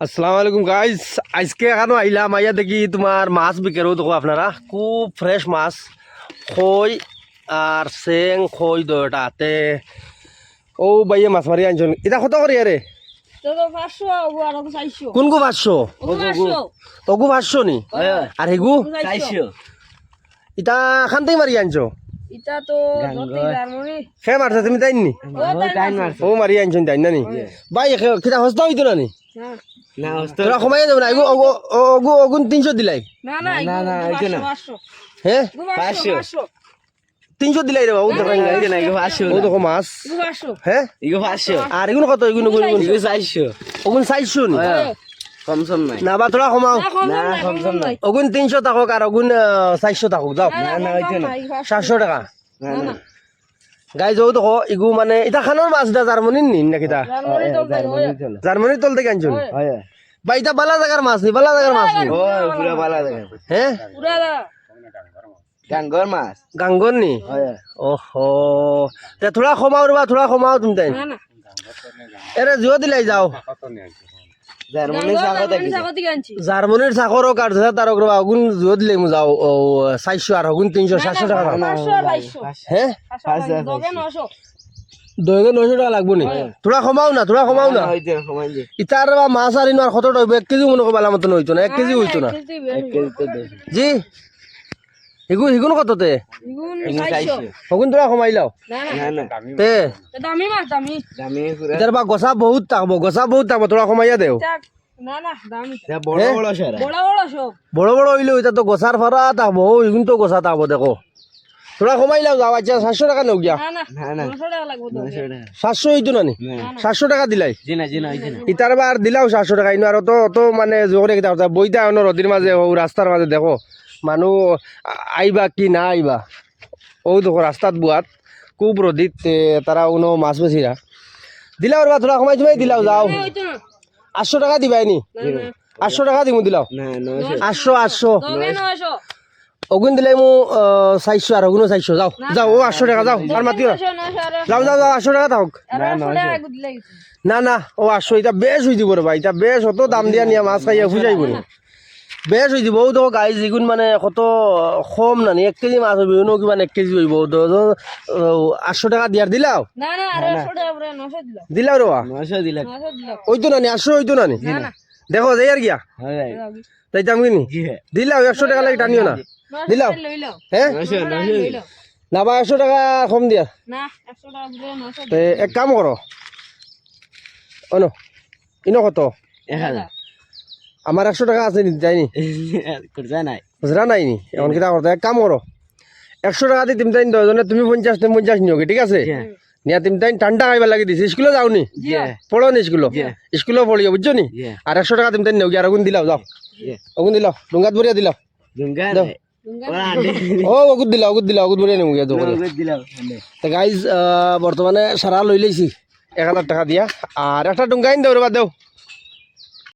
আসসালামু আলাইকুম গাইস আজকে এখানে আইলাম আইয়া দেখি তোমার মাছ বিকেরও দেখো আপনারা। খুব ফ্রেশ মাছ। খই আর চেং খই দয়টা তে ও বাইয়ে মাছ মারি আনছেন এটা কত করি আরে তোকে পাঁচশো? তগু পাঁচশো। নি? আর হেগু? ইটা খান থেকে মারি আনছো? সে মারছে তুমি তাই নি? ও টাইম মারছে ও মারি আনছেন তাই না নি? বাই কিটা হস্তা হইতো না নি? না। তোরা কমাই যাবে না? অগু অগুন তিনশো দিলাই। না না না হ্যাঁ পাঁচশো। তিনশো দিলাই রে বাবু ও দেখো মাছ ওগো হ্যাঁ ইগো পাঁচশো। আর এগুলো কত এগুলো এগুলো চারশো। ওগুন চাইছো নি? কম সম নাই। না বা তোরা কমাও না নাই ওগুন তিনশো থাকুক আর ওগুন চারশো থাকুক যাও। না না না সাতশো টাকা। না না। গাই যাও দেখো ইগু মানে এটা খানোর মাছ দা জার্মানির নি নাকি তা জার্মানি তো জার্মানির তল থেকে আনছো হয়। বা এটা বালা জায়গার মাছ নি বালা জায়গার মাছ নি? পুরা ভালো দেখেন হ্যাঁ পুরা গাঙ্গর মাছ। গাঙ্গর নি? হয়। ওহো তে থোড়া কমাও রে বা থোড়া কমাও তুমি তাই না না। এরে জিও দিলাই যাও। জার্মানির চাকরও কাঠ তারক রবা ওগুন জিও দিলাই মু যাও চারশো আর আগুন তিনশো সাতশো টাকা হ্যাঁ দবে নশো টাকা লাগবো নি? তোরা কমাও না তোরা কমাও না। ইতার বা মাছ আর ইনার কত টাকা এক কেজি মনে করবা মতন হইতো না এক কেজি হইতো না। জি? হিগু হিগুন কততে? হগুন তোরা না না। তে। তো দামি মাছ দামি। দামি ইতার বা গছা বহুত থাকব গছা বহুত থাকব তোরা কমাইয়া দেও। বড় বড় হইলেও এটা তো গছার ফারা থাকব হিগুন তো গছা থাকব দেখো। তোরা কমাইলাও যাও আচ্ছা সাতশো টাকা নেও গিয়া তো সাতশো হইতো না সাতশো টাকা দিলাই? ইতার বা দিলাও সাতশো টাকা ইনো আর অত অত মানে জোরে বইতা অন্য নদীর মাঝে রাস্তার মাঝে দেখো। মানুহ আইবা কি না আইবা? ও দেখো রাস্তাত বুয়াত খুব রদিত তারা উনো মাছ বেচিরা দিলাও রে থোড়া কমাই তুমি দিলাও যাও। আটশো টাকা দিবাই নি? আটশো টাকা দিমু দিলাও। আটশো আটশো অগুন দিলাই মু চাইছো আর অগুনো চারশো যাও। যাও ও আটশো টাকা যাও। আর নশো যাও যাও যাও আটশো টাকা লাগিছে না না ও আটশো এটা বেশ হয়ে দিব রে ভাই এটা বেশ অত দাম দিয়া নিয়া মাছ খাইয়া ফুজাইব নি? বেশ হয়ে দিব তো গাই যিগুণ মানে কত কম নানি এক কেজি মাছ হইব ইনো কিমান এক কেজি হইব তো তো, আটশো টাকা দিয়ার দিলাও? না না দিলাও। রে বা নশো দিলে নশো নানি আটশো হইতো নানি? দেখো যাই আর গিয়া। হয় যাইতাম কিনি? দিলাও একশো টাকা লাগে টানিও না। দিলাও। হ্যাঁ না বা একশো টাকা কম দিয়া। না তে এক কাম করো অন ইনো কত? এক হাজার আমার একশো টাকা আছে নি যায়নি। খুচরা নাই। নি? এখন কিতা করতে? এক কাম করো। একশো টাকা দিয়ে তুমি তাই দশজনে তুমি পঞ্চাশ তুমি পঞ্চাশ নিয়োগে ঠিক আছে? নিয়া তুমি তাই ঠান্ডা খাইবার লাগি দিছি। স্কুলে যাও নি পড়ো নি স্কুল? স্কুলে পড়িও বুঝছ নি? আর একশো টাকা তুমি তাই নিয়োগে আর ওগুন দিলাও যাও। ওগুন দিলাও ডুঙ্গাত বরিয়া দিলাও। ও ওগুত দিলা ওগুত দিলা ওগুত বরিয়া নিমুগে তো আন্ডে গাইজ বর্তমানে সারা লই লাইছি এক হাজার টাকা দিয়া। আর একটা ডুঙ্গা আইন দেও রে দেও।